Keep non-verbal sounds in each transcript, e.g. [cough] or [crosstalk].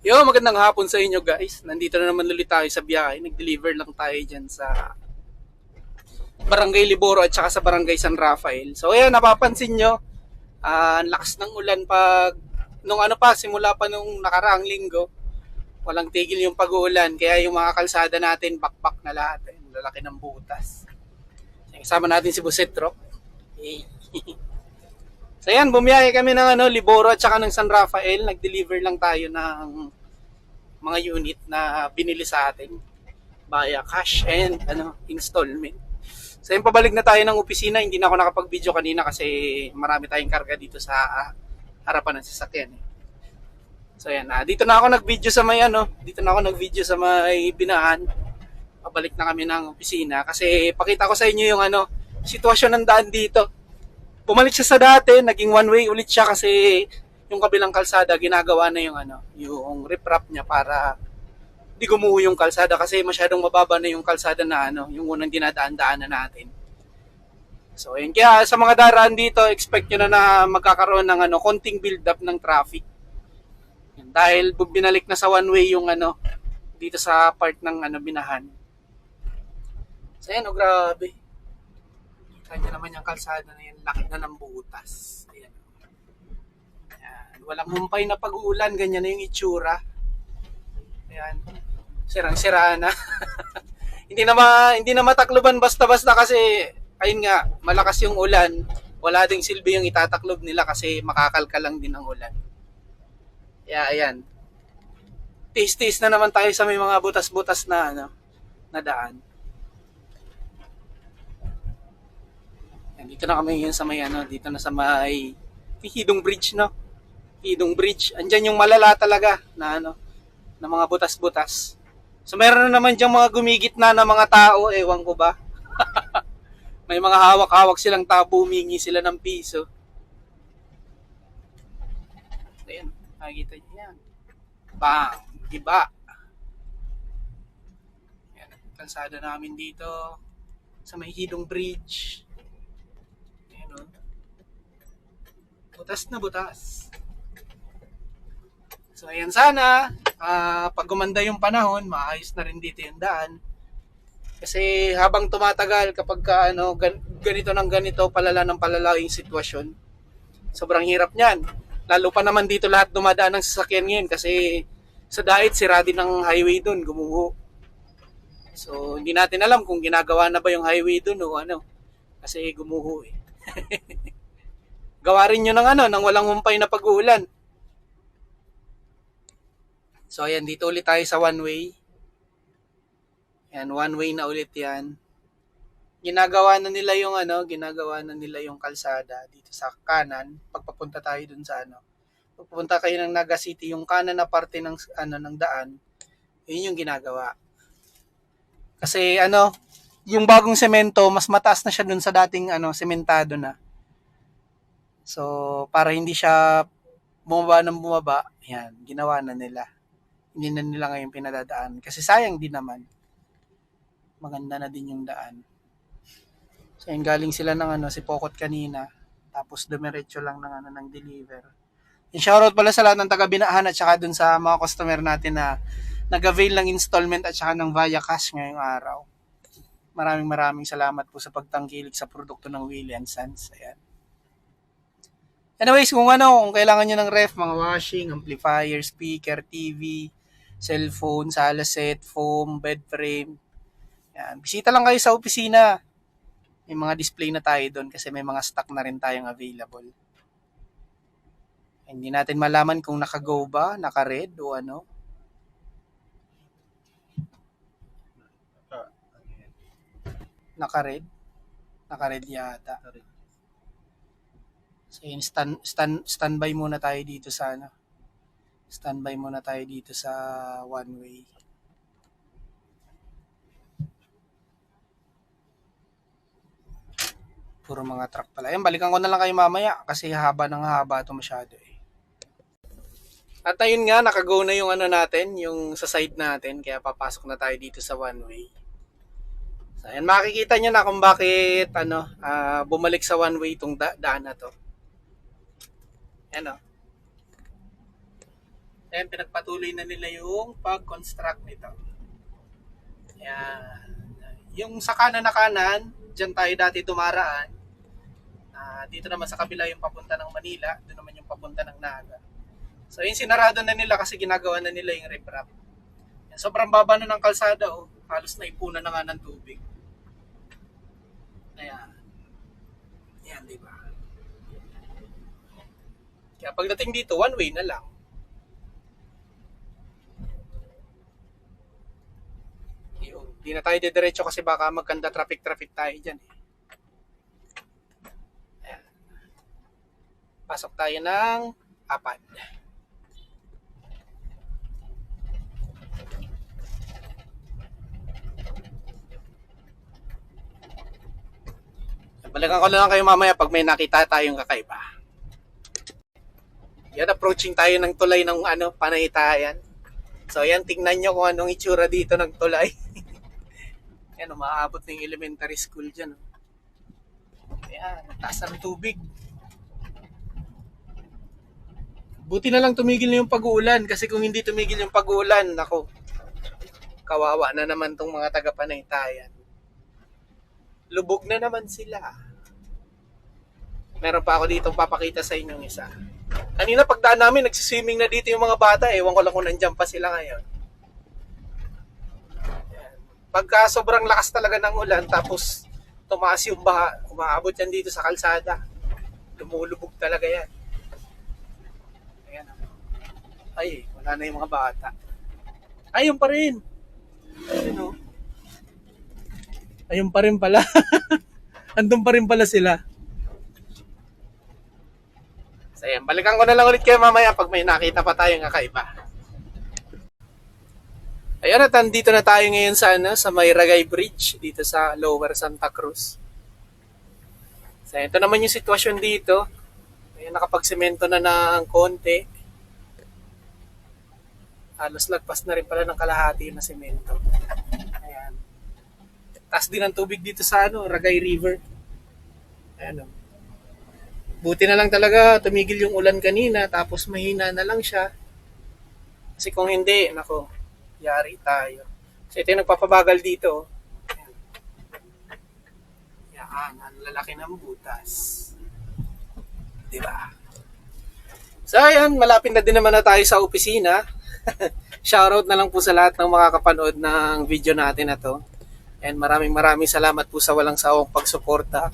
Yo, magandang hapon sa inyo guys. Nandito na naman ulit tayo sa biyahe. Nag-deliver lang tayo dyan sa Barangay Liboro at saka sa Barangay San Rafael. So ayan, napapansin nyo, ang lakas ng ulan pag nung ano pa, simula pa nung nakaraang linggo, walang tigil yung pag-uulan. Kaya yung mga kalsada natin, bakbak na lahat. Eh. Lalaki ng butas. Kasama natin si Busetro. Hey. [laughs] So yan, bumiyahe kami ng ano, Liboro at saka ng San Rafael. Nag-deliver lang tayo ng mga unit na binili sa atin via cash and ano, installment. So yan, pabalik na tayo ng opisina. Hindi na ako nakapag-video kanina kasi marami tayong karga dito sa ah, harapan ng sasakyan. eh. So yan, ah, dito na ako nag-video sa may ano, dito na ako nag-video sa may binahan. Pabalik na kami ng opisina kasi pakita ko sa inyo yung ano, sitwasyon ng daan dito bumalik siya sa dati, naging one way ulit siya kasi yung kabilang kalsada ginagawa na yung ano, yung riprap niya para di gumuho yung kalsada kasi masyadong mababa na yung kalsada na ano, yung unang dinadaan-daanan natin. So, yun. Kaya sa mga daraan dito, expect nyo na na magkakaroon ng ano, konting build up ng traffic. Dahil binalik na sa one way yung ano, dito sa part ng ano, binahan. So, yan, oh, grabe. Kanya naman yung kalsada na yan, laki na ng butas. Ayan. Ayan. Walang humpay na pag-uulan, ganyan na yung itsura. Ayan. Sirang-sira na. [laughs] hindi na ma, hindi na matakloban basta-basta kasi ayun nga, malakas yung ulan. Wala ding silbi yung itataklob nila kasi makakalkal lang din ang ulan. Kaya ayan. Tis-tis na naman tayo sa may mga butas-butas na ano, na daan. Yan, dito na kami ngayon sa may ano, dito na sa may Hidong Bridge, no? Hidong Bridge. Andyan yung malala talaga na ano, na mga butas-butas. So meron na naman diyang mga gumigit na ng mga tao, ewan ko ba. [laughs] may mga hawak-hawak silang tao, humingi sila ng piso. Ayan, nakikita niyo yan. Bang! Iba! Yan, kalsada namin dito sa may Hidong Bridge. Ayan o. Butas na butas. So ayan sana, ah, pag gumanda yung panahon, maayos na rin dito yung daan. Kasi habang tumatagal kapag ka, ano, gan- ganito ng ganito, palala ng palala yung sitwasyon, sobrang hirap niyan. Lalo pa naman dito lahat dumadaan ng sasakyan ngayon kasi sa dait sira din ng highway doon, gumuho. So hindi natin alam kung ginagawa na ba yung highway doon o ano. Kasi gumuho eh. [laughs] Gawa rin nyo ng ano, ng walang humpay na pag-uulan. So ayan, dito ulit tayo sa one way. Yan, one way na ulit yan. Ginagawa na nila yung ano, ginagawa na nila yung kalsada dito sa kanan. Pagpapunta tayo dun sa ano. Pagpapunta kayo ng Naga City, yung kanan na parte ng ano ng daan, yun yung ginagawa. Kasi ano, yung bagong semento, mas mataas na siya dun sa dating ano, sementado na. So, para hindi siya bumaba ng bumaba, yan, ginawa na nila. Hindi na nila ngayon pinadadaan. Kasi sayang din naman. Maganda na din yung daan. So, yun, galing sila ng ano, si Pokot kanina. Tapos, dumiretso lang ng ano, ng deliver. Yung shoutout pala sa lahat ng taga Binahan at saka dun sa mga customer natin na nag-avail ng installment at saka ng via cash ngayong araw. Maraming maraming salamat po sa pagtangkilik sa produkto ng William Sons. Ayan. Anyways, kung ano, kung kailangan nyo ng ref, mga washing, amplifier, speaker, TV, cellphone, sala set, foam, bed frame, yan. Bisita lang kayo sa opisina. May mga display na tayo doon kasi may mga stock na rin tayong available. Hindi natin malaman kung naka-go ba, naka-red o ano. Naka-red. Naka-red yata. So yun, stand, stand, standby muna tayo dito sa ano. Standby muna tayo dito sa one way. Puro mga truck pala. Ayun, balikan ko na lang kayo mamaya kasi haba ng haba ito masyado eh. At ayun nga, nakago na yung ano natin, yung sa side natin. Kaya papasok na tayo dito sa one way. So, ayan, makikita nyo na kung bakit ano, ah, bumalik sa one way itong da- daan na to. Ayan o. Ayan, pinagpatuloy na nila yung pag-construct nito. Ayan. Yung sa kanan na kanan, dyan tayo dati tumaraan. Ah, dito naman sa kabila yung papunta ng Manila, doon naman yung papunta ng Naga. So yung sinarado na nila kasi ginagawa na nila yung riprap. Yan, Sobrang baba na ng kalsada oh. Halos na ipunan na nga ng tubig. Ayan. Yan, di ba? Kaya pagdating dito, one way na lang. Yun. Di na tayo didiretso kasi baka magkanda traffic-traffic tayo dyan eh. Pasok tayo ng apat. Balikan ko lang kayo mamaya pag may nakita tayong kakaiba. Yan, approaching tayo ng tulay ng ano, panaytayan. So, yan, tingnan nyo kung anong itsura dito ng tulay. [laughs] yan, umaabot ng elementary school dyan. oh. Ayan, taas ng tubig. Buti na lang tumigil na yung pag-uulan kasi kung hindi tumigil yung pag-uulan, nako, kawawa na naman tong mga taga-panaytayan. Lubog na naman sila. Meron pa ako dito papakita sa inyong isa. Kanina pagdaan namin, nagsiswimming na dito yung mga bata. Ewan ko lang kung nandyan pa sila ngayon. Pagka sobrang lakas talaga ng ulan, tapos tumaas yung baha, umaabot yan dito sa kalsada. Lumulubog talaga yan. Ayan. Ay, wala na yung mga bata. Ayun pa rin. Ayun o. Ayun pa rin pala. [laughs] Andun pa rin pala sila. So ayan, balikan ko na lang ulit kayo mamaya pag may nakita pa tayong kakaiba. Ayan at andito na tayo ngayon sa, ano, sa Mayragay Bridge dito sa Lower Santa Cruz. So ito naman yung sitwasyon dito. Ayan, nakapagsemento na ng konti. Halos lagpas na rin pala ng kalahati na semento. Ayan. Taas din ang tubig dito sa ano, Ragay River. Ayan o. Buti na lang talaga tumigil yung ulan kanina tapos mahina na lang siya. Kasi kung hindi, nako, yari tayo. So ito yung nagpapabagal dito. Ayan. Yan, ang lalaki ng butas. Diba? So ayan, malapit na din naman na tayo sa opisina. [laughs] Shoutout na lang po sa lahat ng makakapanood ng video natin na to. And maraming maraming salamat po sa walang sawang pagsuporta.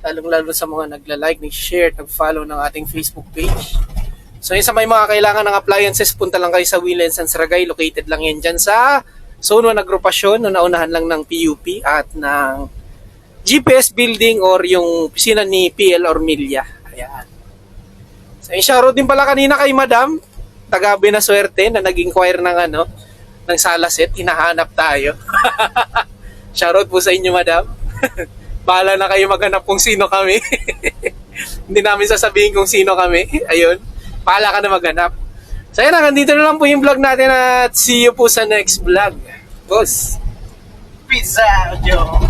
Lalong lalo sa mga nagla-like, nag-share, nag-follow ng ating Facebook page. So yun sa may mga kailangan ng appliances, punta lang kayo sa Willens and Saragay. Located lang yan dyan sa Zone 1 Agrupasyon, no, naunahan lang ng PUP at ng GPS building or yung opisina ni PL Ormilia. Ayan. So yung shoutout din pala kanina kay Madam, taga Benasuerte na nag-inquire ng ano, ng Salaset, hinahanap tayo. [laughs] shoutout po sa inyo, Madam. [laughs] Bahala na kayo maghanap kung sino kami. [laughs] Hindi namin sasabihin kung sino kami. [laughs] Ayun. Bahala ka na maghanap. So yun na, nandito na lang po yung vlog natin at see you po sa next vlog. Boss. Peace out, yo!